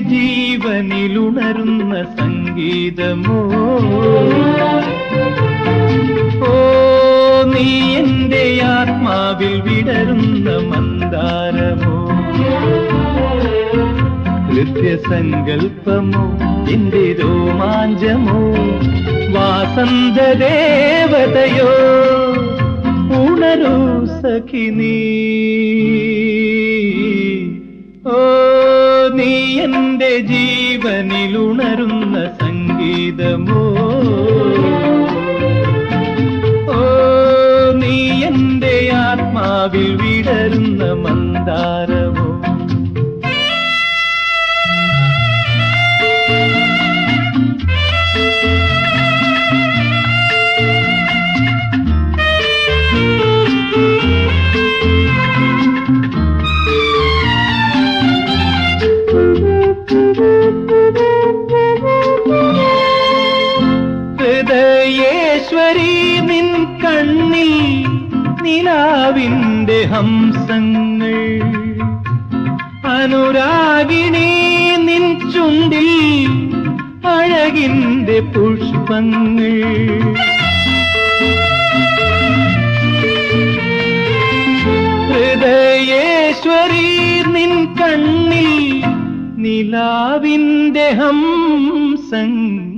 ജീവനിലുണരുന്ന സംഗീതമോ? ഓ നീ എന്റെ ആത്മാവിൽ വിടരുന്ന മന്ദാരമോ? കൃത്യസങ്കൽപ്പമോ? എന്റെ രോമാഞ്ചമോ? വാസന്തദേവതയോ? ഉണരൂ സഖിനീ ഉണരുന്ന സംഗീതമോ? ഓ നീ എന്റെ ആത്മാവിൽ വിടരുന്ന മന്ദാരമോ ഹൃദയേശ്വരി നിൻ കണ്ണിൽ നിലാവിന്റെ ഹംസങ്ങൾ അനുരാഗിണി നിൻ ചുണ്ടിൽ അഴകിന്റെ പുഷ്പങ്ങൾ ഹൃദയേശ്വരി നിൻ കണ്ണിൽ നിലാവിന്റെ ഹംസങ്ങൾ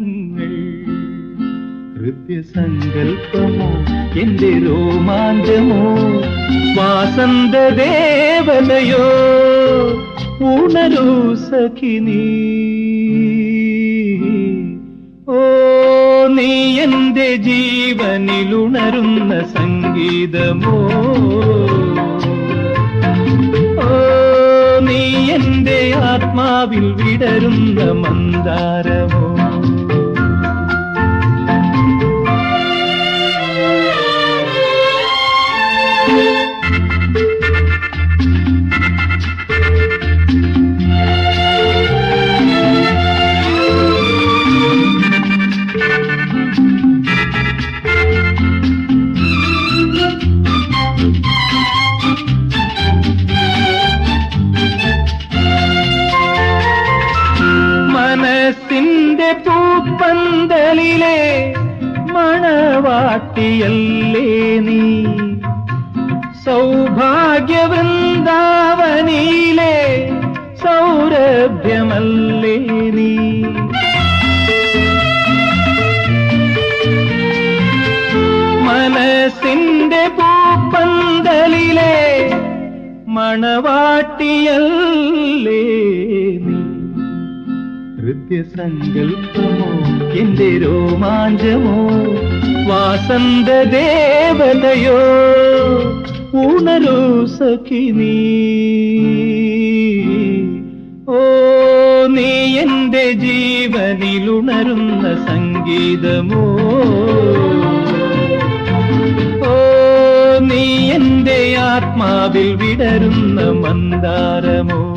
ഹൃദയസങ്കൽപ്പമോ എന്റെ രോമാഞ്ചമോ? വാസന്ത ദേവനയോ ഉണരൂ സഖിനി ഓ നീ എന്റെ ജീവനിൽ ഉണരുന്ന സംഗീതമോ? ഓ നീ എന്റെ ആത്മാവിൽ വിടരുന്ന മന്ദാരമോ? പൂപ്പന്തലിലെ മണവാട്ടിയല്ലേ നീ? സൗഭാഗ്യവൃന്ദാവനിയിലെ സൗരഭ്യമല്ലേ നീ? മനസ്സിന്റെ പൂപ്പന്തലിലെ മണവാട്ടിയല്ലേ നീ ഹൃദയസങ്കൽപ്പമോ എന്റെ രോമാഞ്ചമോ? വാസന്തദേവതയോ? ഉണരോ സഖി നീ. ഓ നീ എന്റെ ജീവനിൽ ഉണരുന്ന സംഗീതമോ? ഓ നീ എന്റെ ആത്മാവിൽ വിടരുന്ന മന്ദാരമോ?